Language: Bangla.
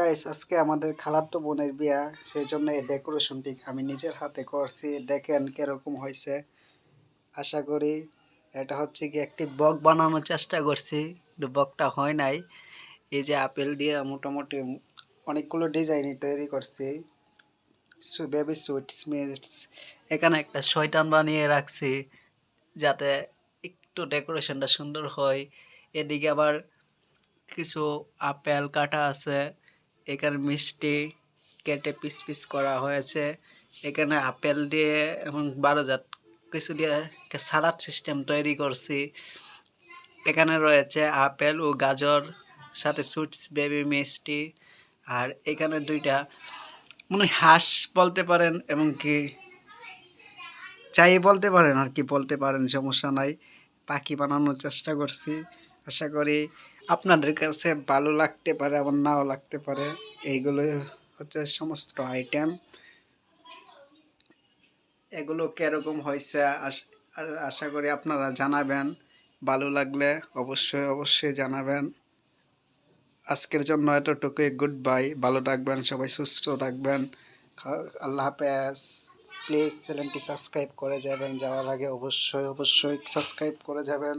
গাইস আজকে আমাদের খালাতো বোনের বিয়া সেই জন্য এই ডেকোরেশনটি আমি নিজের হাতে করছি। দেখেন কীরকম হয়েছে। আশা করি এটা হচ্ছে কি একটি বক বানানোর চেষ্টা করছি, কিন্তু বকটা হয় নাই। এই যে আপেল দিয়ে মোটামুটি অনেকগুলো ডিজাইন তৈরি করছি। বেবি সুইটস মিটস এখানে একটা শয়তান বানিয়ে রাখছি, যাতে একটু ডেকোরেশনটা সুন্দর হয়। এদিকে আবার কিছু আপেল কাটা আছে। এখানে মিষ্টি, কেটে পিস পিস করা হয়েছে। এখানে আপেল দিয়ে এবং বারো জাত কিছু দিয়ে সালাদ সিস্টেম তৈরি করছি। এখানে রয়েছে আপেল ও গাজর, সাথে সুইটস বেবি মিষ্টি, আর এখানে দুইটা মানে হাঁস বলতে পারেন এবং কি চাই বলতে পারেন আর কি বলতে পারেন, সমস্যা নাই। পাখি বানানোর চেষ্টা করছি। আশা করি আপনাদের কাছে ভালো লাগতে পারে, আবার নাও লাগতে পারে। এইগুলো হচ্ছে সমস্ত আইটেম এগুলো কীরকম হয়েছে আশা করি আপনারা জানাবেন। ভালো লাগলে অবশ্যই অবশ্যই জানাবেন। আজকের জন্য এতটুকুই। গুড বাই ভালো থাকবেন, সবাই সুস্থ থাকবেন। আল্লাহ হাফেজ। প্লিজ চ্যানেলটি সাবস্ক্রাইব করে যাবেন। যাওয়ার আগে অবশ্যই অবশ্যই সাবস্ক্রাইব করে যাবেন।